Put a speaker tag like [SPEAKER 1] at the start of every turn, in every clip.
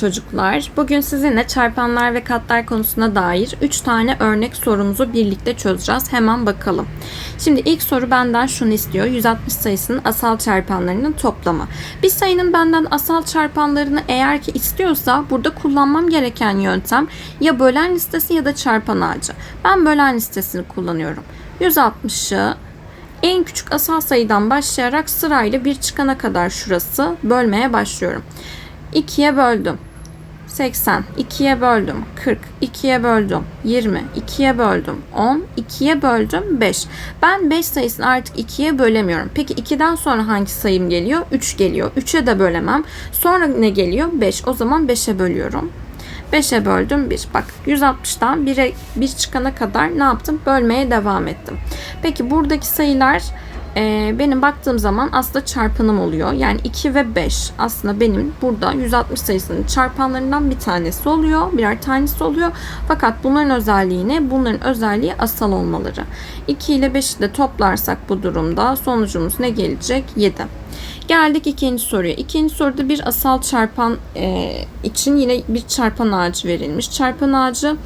[SPEAKER 1] çocuklar. Bugün sizinle çarpanlar ve katlar konusuna dair 3 tane örnek sorumuzu birlikte çözeceğiz. Hemen bakalım. Şimdi ilk soru benden şunu istiyor. 160 sayısının asal çarpanlarının toplamı. Bir sayının benden asal çarpanlarını eğer ki istiyorsa burada kullanmam gereken yöntem ya bölen listesi ya da çarpan ağacı. Ben bölen listesini kullanıyorum. 160'ı en küçük asal sayıdan başlayarak sırayla bir çıkana kadar şurası bölmeye başlıyorum. 2'ye böldüm. 80. 2'ye böldüm. 40. 2'ye böldüm. 20. 2'ye böldüm. 10. 2'ye böldüm. 5. Ben 5 sayısını artık 2'ye bölemiyorum. Peki 2'den sonra hangi sayım geliyor? 3 geliyor. 3'e de bölemem. Sonra ne geliyor? 5. O zaman 5'e bölüyorum. 5'e böldüm 1. Bak 160'dan 1'e 1 çıkana kadar ne yaptım? Bölmeye devam ettim. Peki buradaki sayılar e, benim baktığım zaman aslında çarpanım oluyor. Yani 2 ve 5 aslında benim burada 160 sayısının çarpanlarından bir tanesi oluyor. Birer tanesi oluyor. Fakat bunların özelliği ne? Bunların özelliği asal olmaları. 2 ile 5'i de toplarsak bu durumda sonucumuz ne gelecek? 7. Geldik ikinci soruya. İkinci soruda bir asal çarpan e, için yine bir çarpan ağacı verilmiş. Çarpan ağacı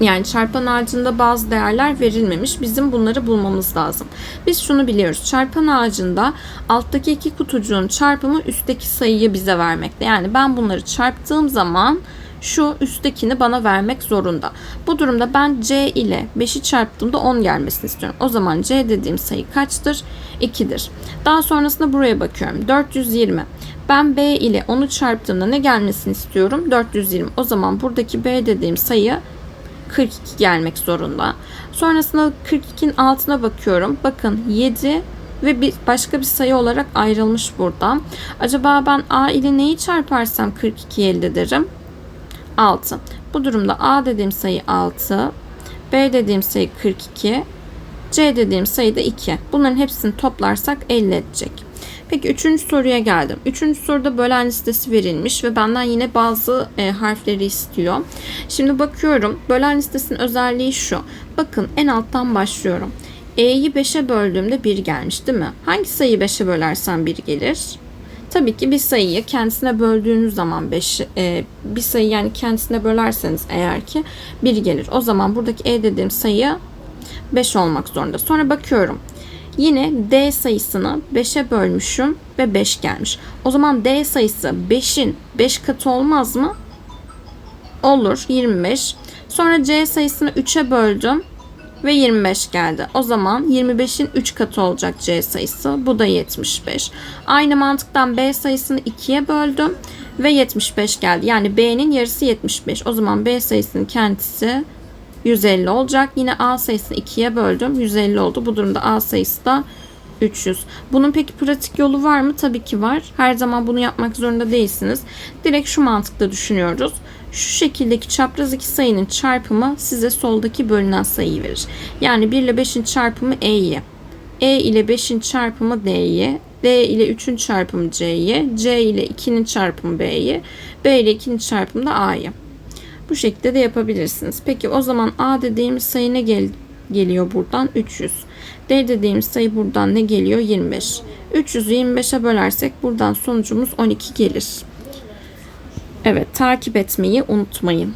[SPEAKER 1] yani çarpan ağacında bazı değerler verilmemiş. Bizim bunları bulmamız lazım. Biz şunu biliyoruz. Çarpan ağacında alttaki iki kutucuğun çarpımı üstteki sayıyı bize vermekte. Yani ben bunları çarptığım zaman şu üsttekini bana vermek zorunda. Bu durumda ben C ile 5'i çarptığımda 10 gelmesini istiyorum. O zaman C dediğim sayı kaçtır? 2'dir. Daha sonrasında buraya bakıyorum. 420. Ben B ile 10'u çarptığımda ne gelmesini istiyorum? 420. O zaman buradaki B dediğim sayı 42 gelmek zorunda. Sonrasında 42'nin altına bakıyorum. Bakın 7 ve bir başka bir sayı olarak ayrılmış burada. Acaba ben A ile neyi çarparsam 42 elde ederim? 6. Bu durumda A dediğim sayı 6, B dediğim sayı 42, C dediğim sayı da 2. Bunların hepsini toplarsak 50 edecek. Peki üçüncü soruya geldim. Üçüncü soruda bölen listesi verilmiş ve benden yine bazı e, harfleri istiyor. Şimdi bakıyorum. Bölen listesinin özelliği şu. Bakın en alttan başlıyorum. E'yi 5'e böldüğümde 1 gelmiş değil mi? Hangi sayıyı 5'e bölersem 1 gelir? Tabii ki bir sayıyı kendisine böldüğünüz zaman 5 e, bir sayı yani kendisine bölerseniz eğer ki 1 gelir. O zaman buradaki E dediğim sayı 5 olmak zorunda. Sonra bakıyorum. Yine D sayısını 5'e bölmüşüm ve 5 gelmiş. O zaman D sayısı 5'in 5 katı olmaz mı? Olur 25. Sonra C sayısını 3'e böldüm ve 25 geldi. O zaman 25'in 3 katı olacak C sayısı. Bu da 75. Aynı mantıktan B sayısını 2'ye böldüm ve 75 geldi. Yani B'nin yarısı 75. O zaman B sayısının kendisi 150 olacak. Yine A sayısını 2'ye böldüm. 150 oldu. Bu durumda A sayısı da 300. Bunun peki pratik yolu var mı? Tabii ki var. Her zaman bunu yapmak zorunda değilsiniz. Direkt şu mantıkla düşünüyoruz. Şu şekildeki çapraz iki sayının çarpımı size soldaki bölünen sayıyı verir. Yani 1 ile 5'in çarpımı E'yi. E ile 5'in çarpımı D'yi. D ile 3'ün çarpımı C'yi. C ile 2'nin çarpımı B'yi. B ile 2'nin çarpımı da A'yı. Bu şekilde de yapabilirsiniz. Peki o zaman A dediğimiz sayı ne gel geliyor buradan? 300. D dediğimiz sayı buradan ne geliyor? 25. 300'ü 25'e bölersek buradan sonucumuz 12 gelir. Evet takip etmeyi unutmayın.